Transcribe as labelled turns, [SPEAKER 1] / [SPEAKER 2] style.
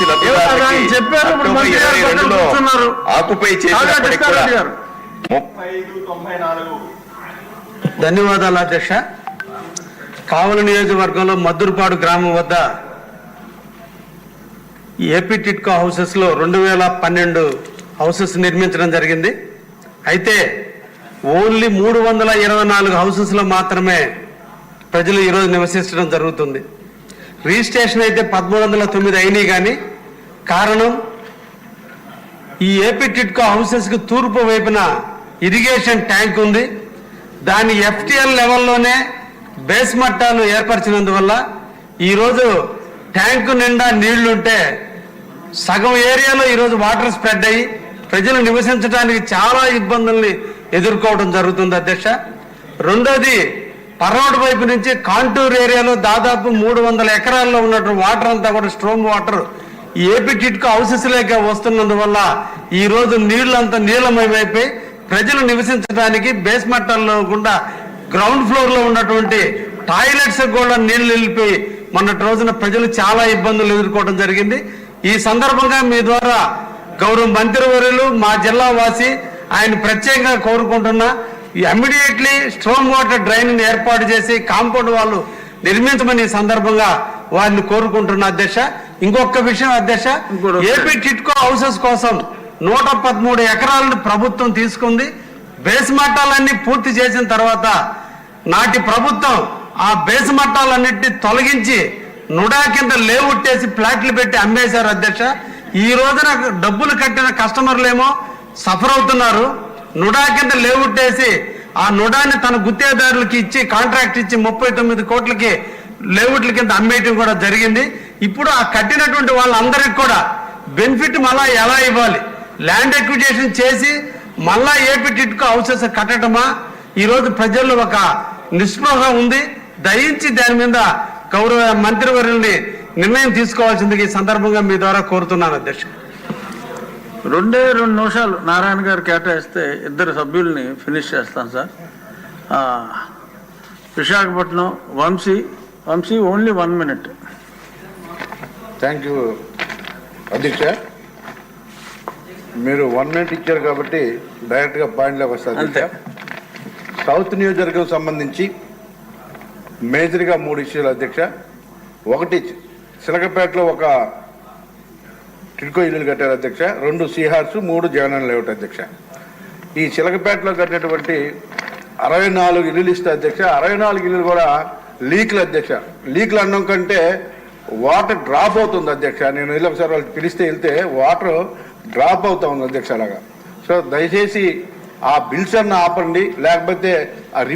[SPEAKER 1] చేసి. ఆకుపై చేసినప్పటికి కూడా
[SPEAKER 2] ధన్యవాదాలు అధ్యక్ష. కావలి నియోజకవర్గంలో మద్దురుపాడు గ్రామం వద్ద ఏపీ టిట్కో హౌసెస్లో రెండు వేల పన్నెండు హౌసెస్ నిర్మించడం జరిగింది. అయితే ఓన్లీ మూడు వందల ఇరవై నాలుగు హౌసెస్లో మాత్రమే ప్రజలు ఈరోజు నివసించడం జరుగుతుంది. రిజిస్ట్రేషన్ అయితే పదమూడు వందల తొమ్మిది అయినాయి కానీ కారణం ఈ ఏపీ టిట్కో హౌసెస్కి తూర్పు వైపున ఇరిగేషన్ ట్యాంక్ ఉంది. దాని ఎఫ్టిఎల్ లెవెల్లోనే బేస్ మట్టాలు ఏర్పరిచినందువల్ల ఈరోజు ట్యాంకు నిండా నీళ్ళుంటే సగం ఏరియాలో ఈరోజు వాటర్ స్ప్రెడ్ అయ్యి ప్రజలు నివసించడానికి చాలా ఇబ్బందుల్ని ఎదుర్కోవడం జరుగుతుంది అధ్యక్ష. రెండోది పర్వాడు వైపు నుంచి కాంటూర్ ఏరియాలో దాదాపు మూడు వందల ఎకరాల్లో ఉన్నటువంటి వాటర్ అంతా కూడా స్ట్రోమ్ వాటర్ ఈ ఏపీ కిట్కు హౌసెస్ వస్తున్నందువల్ల ఈ రోజు నీళ్ళంతా నీలమయమైపోయి ప్రజలు నివసించడానికి బేస్ మట్టాల్లో గుండా గ్రౌండ్ ఫ్లోర్లో ఉన్నటువంటి టాయిలెట్స్ కూడా నీళ్ళు నిలిపి మొన్నటి రోజున ప్రజలు చాలా ఇబ్బందులు ఎదుర్కోవడం జరిగింది. ఈ సందర్భంగా మీ ద్వారా గౌరవ మంత్రివర్యులు మా జిల్లా వాసి ఆయన ప్రత్యేకంగా కోరుకుంటున్నా ఇమ్మీడియట్లీ స్ట్రోమ్ వాటర్ డ్రైన్ ఏర్పాటు చేసి కాంపౌండ్ వాళ్ళు నిర్మించమని సందర్భంగా వారిని కోరుకుంటున్న అధ్యక్ష. ఇంకొక విషయం అధ్యక్ష ఏపీ టిట్కో హౌసెస్ కోసం నూట పదమూడు ఎకరాలను ప్రభుత్వం తీసుకుంది. బేస్ మట్టాలన్నీ పూర్తి చేసిన తర్వాత నాటి ప్రభుత్వం ఆ బేస్ మట్టాలన్నింటినీ తొలగించి నుడా కింద లేవుట్టేసి ప్లాట్లు పెట్టి అమ్మేశారు అధ్యక్ష. ఈ రోజున డబ్బులు కట్టిన కస్టమర్లేమో సఫర్ అవుతున్నారు. నుడా కింద లేవుట్టేసి ఆ నుడాని తన గుత్తేదారులకి ఇచ్చి కాంట్రాక్ట్ ఇచ్చి ముప్పై తొమ్మిది కోట్లకి లేవుట్ల కింద అమ్మేయటం కూడా జరిగింది. ఇప్పుడు ఆ కట్టినటువంటి వాళ్ళందరికీ కూడా బెనిఫిట్ మళ్ళా ఎలా ఇవ్వాలి? ల్యాండ్ ఎక్విజేషన్ చేసి మళ్ళా ఏపీ టిట్కో హౌసెస్ కట్టడమా? ఈరోజు ప్రజల్లో ఒక నిస్పృహ ఉంది. దయించి దాని మీద గౌరవ మంత్రివర్యుల్ని నిర్ణయం తీసుకోవాల్సింది ఈ సందర్భంగా మీ ద్వారా కోరుతున్నాను అధ్యక్షుడు.
[SPEAKER 3] రెండే రెండు నిమిషాలు నారాయణ గారు కేటాయిస్తే ఇద్దరు సభ్యుల్ని ఫినిష్ చేస్తాను sir. Visakhapatnam Vamshi Vamshi only one minute.
[SPEAKER 4] Thank you అధ్యక్ష. మీరు వన్ మినిట్ ఇచ్చారు కాబట్టి డైరెక్ట్గా పాయింట్లోకి వస్తారు
[SPEAKER 3] అంతే.
[SPEAKER 4] సౌత్ నియోజకవర్గం సంబంధించి మేజర్గా మూడు ఇష్యూలు అధ్యక్ష. ఒకటి చిలకపేటలో ఒక టిడ్కో ఇల్లులు కట్టారు అధ్యక్ష. రెండు సిహార్స్ మూడు జగనన్న లేఅవుట్ అధ్యక్ష. ఈ చిలకపేటలో కట్టినటువంటి అరవై నాలుగు ఇల్లులు ఇస్తే అధ్యక్ష అరవై నాలుగు ఇల్లులు కూడా లీక్లు అధ్యక్ష. లీక్లు అనడం కంటే వాటర్ డ్రాప్ అవుతుంది అధ్యక్ష. నేను వెళ్ళి ఒకసారి వాళ్ళు పిలిస్తే వెళ్తే వాటర్ డ్రాప్ అవుతా ఉంది అధ్యక్ష అలాగా. సో దయచేసి ఆ బిల్స్ అన్న ఆపండి లేకపోతే ఆ